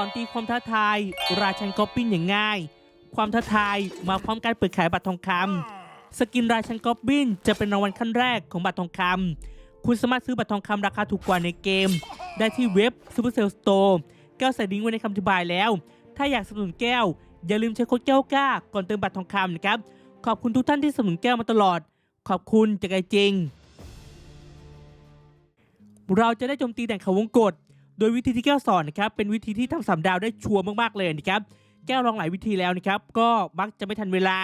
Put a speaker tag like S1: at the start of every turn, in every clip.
S1: อนตีความท้าทาย ราชันก๊อปปิ้นอย่างง่าย ความท้าทายมาพร้อมการเปิดขายบัตรทองคำสกินราชันก๊อปปิ้นจะเป็นรางวัลขั้นแรกของบัตรทองคำคุณสามารถซื้อบัตรทองคำราคาถูกกว่าในเกม ได้ที่เว็บ Supercell Store แก้วใส่ลิงไว้ในคำอธิบายแล้ว ถ้าอยากสนับสนุนแก้ว อย่าลืมใช้โค้ดแก้วกล้าก่อนเติมบัตรทองคำนะครับ ขอบคุณทุกท่านที่สนับสนุนแก้วมาตลอด ขอบคุณจากใจจริง เราจะได้โจมตีแดงเขาวงกฏ โดยวิธีที่แก้วสอนนะครับเป็นวิธีที่ทำสามดาวได้ชัวร์มากๆเลยนะครับแก้วลองหลายวิธีแล้วนะครับก็มักจะไม่ทันเวลา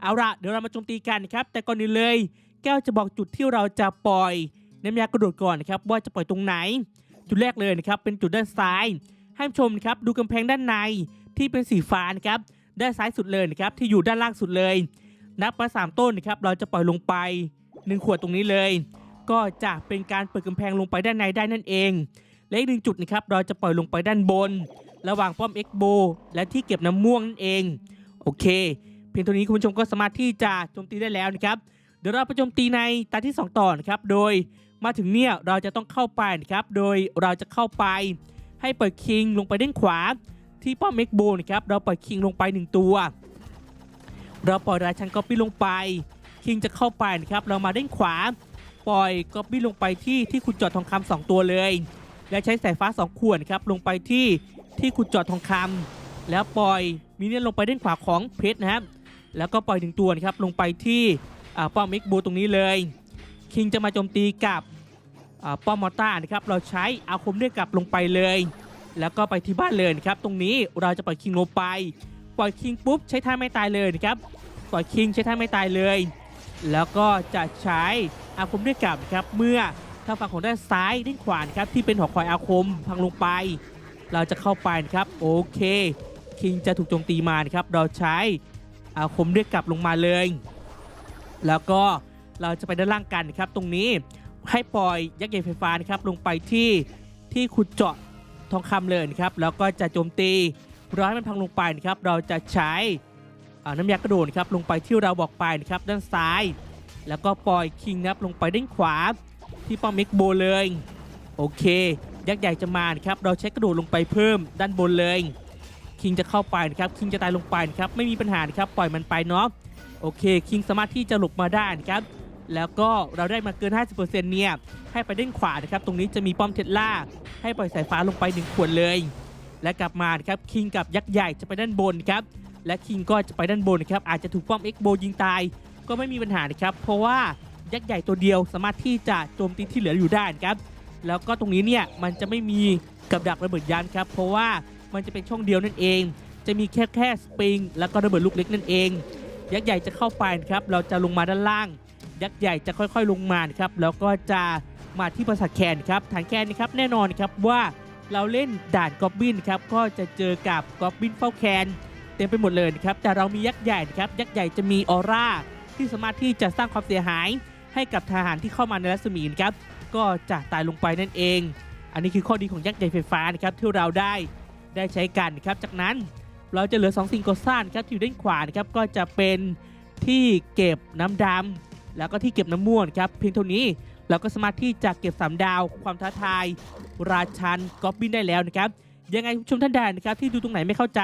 S1: เอาละเดี๋ยวเรามาโจมตีกันนะครับแต่ก่อนอื่นเลย แก้วจะบอกจุดที่เราจะปล่อยน้ำยากระโดดก่อนนะครับว่าจะปล่อยตรงไหน จุดแรกเลยนะครับเป็นจุดด้านซ้ายให้ชมนะครับดูกำแพงด้านในที่เป็นสีฟ้านะครับด้านซ้ายสุดเลยนะครับที่อยู่ด้านล่างสุดเลย นับมาสามต้นนะครับเราจะปล่อยลงไปหนึ่งขวดตรงนี้เลย ก็จะเป็นการเปิดกำแพงลงไปด้านในได้นั่นเอง และอีกหนึ่งจุดนะครับเราจะปล่อยลงไปด้านบน ระหว่างป้อมเอ็กโบและที่เก็บน้ำม่วงนั่นเอง โอเค เพียงเท่านี้คุณผู้ชมก็สามารถที่จะโจมตีได้แล้วนะครับ เดี๋ยวเราไปโจมตีในตาที่ 2 ต่อนะครับ โดยมาถึงเนี่ยเราจะต้องเข้าไปนะครับ โดยเราจะเข้าไป ให้ปล่อยคิงลงไปด้านขวา ที่ป้อมเอ็กโบนะครับ เราปล่อยคิงลงไปหนึ่งตัว เราปล่อยราชันก๊อปปี้ลงไป คิงจะเข้าไปนะครับ เรามาด้านขวา ปล่อยก๊อปปี้ลงไปที่ที่ขุดเจอดทองคำสองตัวเลย และใช้สายฟ้า 2 ขวดนครับลงไปที่ที่ขุดจอดทองคำแล้วปล่อยมินเนี่ยนลงไปด้านขวาของเพชรนะครับแล้วก็ปล่อยถึงตัวนะครับลงไปที่ป้อมเอ็กโบตรงนี้เลย คิงจะมาโจมตีกับป้อมมอต้านะครับเราใช้อาคมเรียกกลับลงไปเลย แล้วก็ไปที่บ้านเลยนะครับตรงนี้เราจะปล่อยคิงลงไป ปล่อยคิงปุ๊บใช้ท่าไม่ตายเลยนะครับปล่อยคิงใช้ท่าไม่ตายเลย แล้วก็จะใช้อาคมเรียกกลับนะครับเมื่อ ทางฝั่งของด้านซ้ายด้านขวานครับที่เป็นหอคอยอาคมพังลงไป เราจะเข้าไปครับโอเคคิงจะถูกโจมตีมานะครับเราใช้อาคมเรียกกลับลงมาเลย แล้วก็เราจะไปด้านล่างกันนะครับ ตรงนี้ให้ปล่อยยักษ์ใหญ่ไฟฟ้านะครับลงไปที่ที่ขุดเจาะทองคำเลยนะครับแล้วก็จะโจมตีรอให้มันพังลงไปนะครับเราจะใช้น้ำยากระโดดครับลงไปที่เราบอกไปนะครับด้านซ้าย แล้วก็ปล่อยคิงนะครับลงไปด้านขวา ที่ป้อมเม็กโบเลย โอเค ยักษ์ใหญ่จะมานะครับ เราใช้กระโดดลงไปเพิ่มด้านบนเลย คิงจะเข้าไปนะครับ คิงจะตายลงไปนะครับ ไม่มีปัญหานะครับ ปล่อยมันไปเนาะ โอเค คิงสามารถที่จะหลบมาได้นะครับ แล้วก็เราได้มาเกิน 50%เนี่ย ให้ไปด้านขวานะครับ ตรงนี้จะมีป้อมเทสลาให้ปล่อยสายฟ้าลงไปหนึ่งขวดเลย และกลับมาครับ คิงกับยักษ์ใหญ่จะไปด้านบนครับ และคิงก็จะไปด้านบนนะครับ อาจจะถูกป้อมเอ็กโบยิงตาย ก็ไม่มีปัญหานะครับ เพราะว่า ยักษ์ใหญ่ตัวเดียว สามารถที่จะโจมตีที่เหลืออยู่ได้นะครับ แล้วก็ตรงนี้เนี่ยมันจะไม่มีกับดักระเบิดยันครับ เพราะว่ามันจะเป็นช่องเดียวนั่นเอง จะมีแค่แค่สปริง แล้วก็ระเบิดลูกเล็กนั่นเอง ยักษ์ใหญ่จะเข้าไปครับ เราจะลงมาด้านล่าง ยักษ์ใหญ่จะค่อยๆ ลงมาครับ แล้วก็จะมาที่ปราสาทแคนครับ ฐานแคนนะครับแน่นอนครับว่าเราเล่นด่านกอบบินครับ ก็จะเจอกับกอบบินเฝ้าแคนเต็มไปหมดเลยครับ แต่เรามียักษ์ใหญ่ครับ ยักษ์ใหญ่จะมีออร่าที่สามารถที่จะสร้างความเสียหาย ให้กับทหารที่เข้ามาในรัศมีนะครับก็จะตายลงไปนั่นเอง อันนี้คือข้อดีของยักษ์ใหญ่ไฟฟ้านะครับที่เราได้ได้ใช้กันนะครับจากนั้นเราจะเหลือ 2 สิ่งก่อสร้างครับที่อยู่ด้านขวานะครับก็จะเป็นที่เก็บน้ำดำแล้วก็ที่เก็บน้ำม่วงครับเพียงเท่านี้เราก็สามารถที่จะเก็บ 3 ดาว ความท้าทาย ราชันกอบบินได้แล้วนะครับยังไงคุณผู้ชมท่านใดนะครับที่ดูตรงไหนไม่เข้าใจ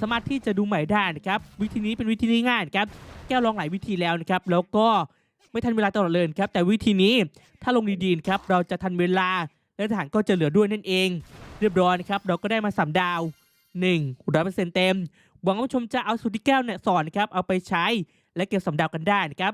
S1: สามารถที่จะดูใหม่ได้นะครับวิธีนี้เป็นวิธีง่ายๆนะครับแก้วลองหลายวิธีแล้วนะครับแล้วก็ ไม่ทันเวลาตลอดเลยครับ แต่วิธีนี้ถ้าลงดีๆครับ เราจะทันเวลาและทหารก็จะเหลือด้วยนั่นเอง เรียบร้อยครับ เราก็ได้มาสามดาว1ร้อยเปอร์เซ็นต์เต็มหวังว่าผู้ชมจะเอาสูตรที่แก้วเนี่ยสอนครับเอาไปใช้และเก็บสามดาวกันได้นะครับ